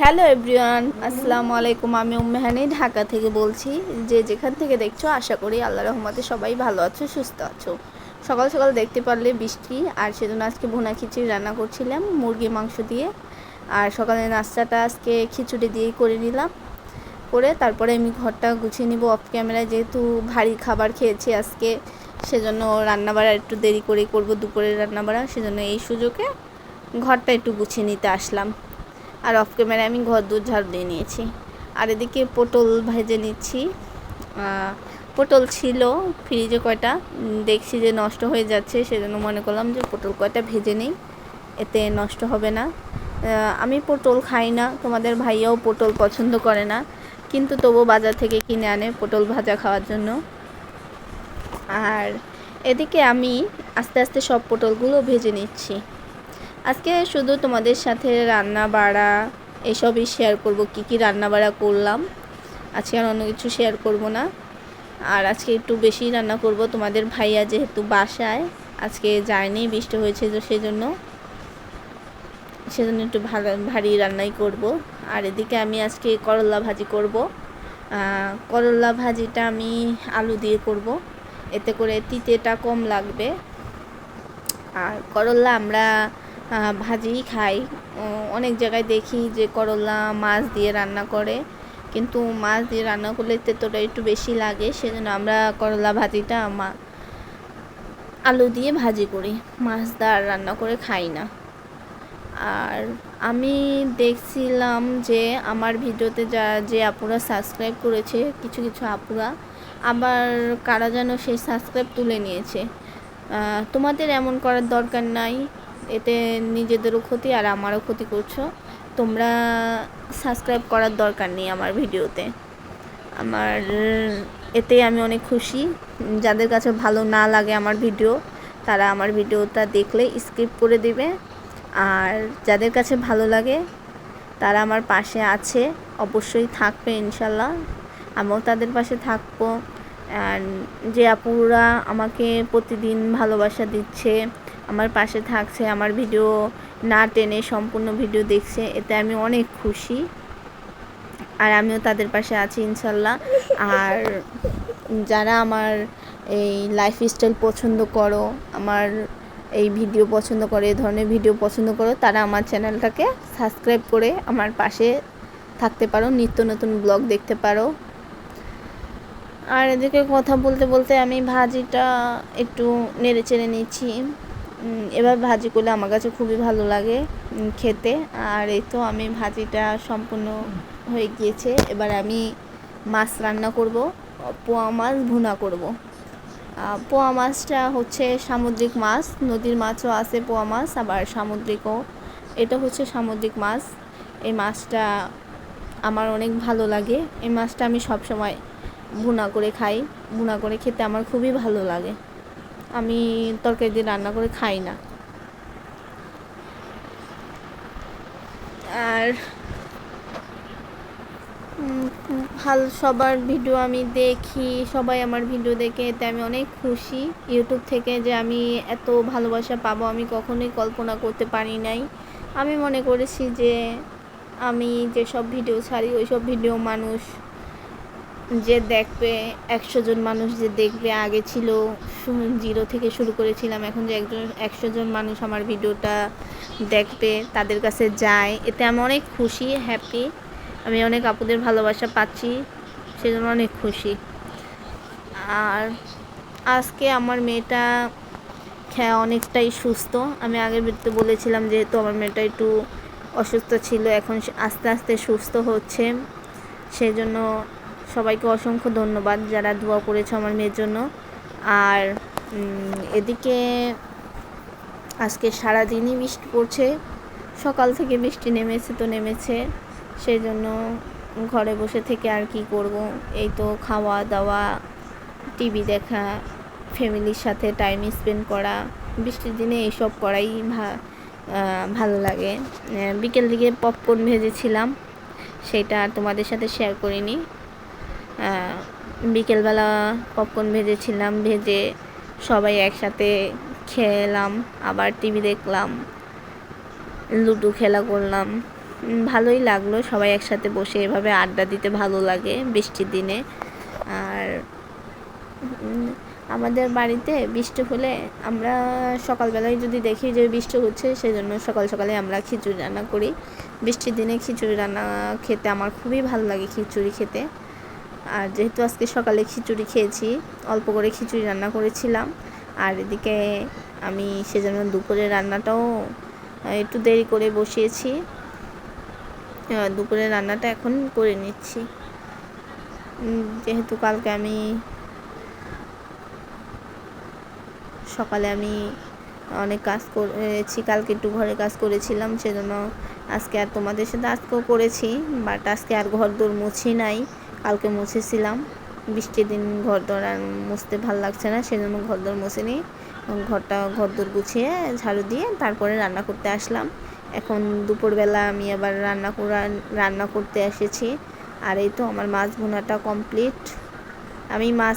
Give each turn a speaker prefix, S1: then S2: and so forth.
S1: Hello everyone, আসসালামু আলাইকুম। আমি উম্মেহানি ঢাকা থেকে বলছি যে যেখান থেকে দেখছ, আশা করি আল্লাহ রহমতে সবাই ভালো আছো, সুস্থ আছো। সকাল সকাল দেখতে পারলে বৃষ্টি, আর সেজন্য আজকে ভুনা খিচুড়ি রান্না করছিলাম, মুরগি মাংস দিয়ে। আর সকালে নাস্তাটা আজকে খিচুড়ি দিয়েই করে নিলাম। করে তারপরে আমি ঘরটা গুছিয়ে নিব অফ ক্যামেরায় যেহেতু ভারী খাবার খেয়েছি আজকে, সেজন্য রান্নাবাড়া একটু দেরি করে করব, দুপুরের রান্নাবাড়া, সেজন্য এই সুযোগে ঘরটা একটু গুছিয়ে নিতে আসলাম। আর অফ ক্যামেরায় আমি ঘর দূর ঝাড় দিয়ে নিয়েছি। আর এদিকে পটল ভেজে নিচ্ছি। পটল ছিল ফ্রিজে কয়টা? দেখছি যে নষ্ট হয়ে যাচ্ছে, সেজন্য মনে করলাম যে পটল কয়টা ভেজে নেই, এতে নষ্ট হবে না। আমি পটল খাই না, তোমাদের ভাইয়াও পটল পছন্দ করে না, কিন্তু তবু বাজার থেকে কিনে আনে পটল ভাজা খাওয়ার জন্য। আর এদিকে আমি আস্তে আস্তে সব পটলগুলো ভেজে নিচ্ছি। আজকে শুধু তোমাদের সাথে রান্না বাড়া এসবই শেয়ার করব। কি কি রান্না বাড়া করলাম, আজকে আর অন্য কিছু শেয়ার করব না। আর আজকে একটু বেশি রান্না করব। তোমাদের ভাইয়া যেহেতু বাসায়, আজকে যায়নি, বৃষ্টি হয়েছে তো সেজন্য। সেজন্য একটু ভালো ভারী রান্নাই করব। আর এদিকে আমি আজকে করলা ভাজি করব। করলা ভাজিটা আমি আলু দিয়ে করব। এতে করে তিতেটা কম লাগবে। আর করলা আমরা ভাজিই খাই। অনেক জায়গায় দেখি যে করলা মাছ দিয়ে রান্না করে। কিন্তু মাছ দিয়ে রান্না করলে তেতোটা একটু বেশি লাগে, সেজন্য আমরা করলা ভাজিটা মা, আলু দিয়ে ভাজি করি। মাছ দার রান্না করে খাই না। আর আমি দেখছিলাম যে আমার ভিডিওতে যা, যে আপুরা সাবস্ক্রাইব করেছে, কিছু কিছু আপুরা, আবার কারা যেন সেই সাবস্ক্রাইব তুলে নিয়েছে। তোমাদের এমন করার দরকার নাই। এতে নিজেদেরও ক্ষতি আর আমারও ক্ষতি করছ। তোমরা সাবস্ক্রাইব করার দরকার নেই আমার ভিডিওতে। আমার, এতে আমি অনেক খুশি। যাদের কাছে ভালো না লাগে আমার ভিডিও, তারা আমার ভিডিওটা দেখলে স্কিপ করে দিবে। আর যাদের কাছে ভালো লাগে, তারা আমার পাশে আছে, অবশ্যই থাকবে ইনশাল্লাহ। আমিও তাদের পাশে থাকব। যে আপুরা আমাকে প্রতিদিন ভালোবাসা দিচ্ছে আমার পাশে থাকছে, আমার ভিডিও না টেনে সম্পূর্ণ ভিডিও দেখছে, এতে আমি অনেক খুশি। আর আমিও তাদের পাশে আছি, ইনশাল্লাহ। আর যারা আমার এই লাইফস্টাইল পছন্দ করো, আমার এই ভিডিও পছন্দ করে এ ধরনের ভিডিও পছন্দ করো, তারা আমার চ্যানেলটাকে সাবস্ক্রাইব করে আমার পাশে থাকতে পারো, নিত্য নতুন ব্লগ দেখতে পারো। আর এদিকে কথা বলতে বলতে আমি ভাজিটা একটু নেড়ে চেড়ে নিচ্ছি। এবার ভাজি করলে আমার কাছে খুবই ভালো লাগে খেতে। আর এই তো আমি ভাজিটা সম্পূর্ণ হয়ে গিয়েছে। এবার আমি মাছ রান্না করব, পোয়া মাছ ভুনা করব। পোয়া মাছটা হচ্ছে সামুদ্রিক মাছ, নদীর মাছও আছে পোয়া মাছ, আবার সামুদ্রিকও। এটা হচ্ছে সামুদ্রিক মাছ। এই মাছটা আমার অনেক ভালো লাগে। এই মাছটা আমি সবসময় ভুনা করে খাই। ভুনা করে খেতে আমার খুবই ভালো লাগে। আমি তরকারি দিয়ে রান্না করে খাই না। আর ভালো সবার ভিডিও আমি দেখি, সবাই আমার ভিডিও দেখে, এতে আমি অনেক খুশি। ইউটিউব থেকে যে আমি এত ভালোবাসা পাবো, আমি কখনোই কল্পনা করতে পারি নাই। আমি মনে করেছি যে আমি যেসব ভিডিও ছাড়ি ওই সব ভিডিও মানুষ যে দেখবে, একশো জন মানুষ যে দেখবে, আগে ছিল জিরো থেকে শুরু করেছিলাম, এখন যে একজন, একশো জন মানুষ আমার ভিডিওটা দেখবে, তাদের কাছে যায়। এতে আমি অনেক খুশি হ্যাপি আমি অনেক আপুদের ভালোবাসা পাচ্ছি, সেজন্য অনেক খুশি। আর আজকে আমার মেয়েটা খেয়া অনেকটাই সুস্থ। আমি আগের ভিডিওতে বলেছিলাম যেহেতু আমার মেয়েটা একটু অসুস্থ ছিল, এখন আস্তে আস্তে সুস্থ হচ্ছে। সেই জন্য সবাইকে অসংখ্য ধন্যবাদ যারা দোয়া করেছে আমার মেয়ের জন্য। আর এদিকে আজকে সারাদিনই বৃষ্টি পড়ছে। সকাল থেকে বৃষ্টি নেমেছে তো নেমেছে। সেই জন্য ঘরে বসে থেকে আর কি করব? এই তো খাওয়া দাওয়া, টিভি দেখা, ফ্যামিলির সাথে টাইম স্পেন্ড করা, বৃষ্টির দিনে এইসব করাই ভালো লাগে। বিকেল দিকে পপকর্ন ভেজেছিলাম, সেটা তোমাদের সাথে শেয়ার করিনি। বিকেলবেলা পপকর্ন ভেজেছিলাম, ভেজে সবাই একসাথে খেলাম, আবার টিভি দেখলাম, লুডো খেলা করলাম। ভালোই লাগল সবাই একসাথে বসে এভাবে আড্ডা দিতে ভালো লাগে বৃষ্টির দিনে। আর আমাদের বাড়িতে বৃষ্টি হলে আমরা সকালবেলায় যদি দেখি যে বৃষ্টি হচ্ছে, সেজন্য সকাল সকালে আমরা খিচুড়ি রান্না করি। বৃষ্টির দিনে খিচুড়ি রান্না খেতে আমার খুবই ভালো লাগে খিচুড়ি খেতে। আর যেহেতু আজকে সকালে খিচুড়ি খেয়েছি, অল্প করে খিচুড়ি রান্না করেছিলাম। আর এদিকে আমি সেজন্য দুপুরে রান্নাটাও একটু দেরি করে বসিয়েছি। দুপুরে রান্নাটা এখন করে নিচ্ছি। যেহেতু কালকে আমি, সকালে আমি অনেক কাজ করেছি, কালকে একটু ঘরে কাজ করেছিলাম, সেজন্য আজকে আর তোমাদের সাথে আজকেও করেছি, বাট আজকে আর ঘর দোর মুছি নাই। কালকে মুছেছিলাম। বৃষ্টির দিন ঘর দর আর মুছতে ভালো লাগছে না, সেজন্য ঘর দর মুছে নিই ঘরটা ঘর দর গুছিয়ে ঝাড়ু দিয়ে তারপরে রান্না করতে আসলাম। এখন দুপুরবেলা আমি আবার রান্না করা, রান্না করতে এসেছি। আর এই তো আমার মাছ বোনাটা কমপ্লিট আমি মাছ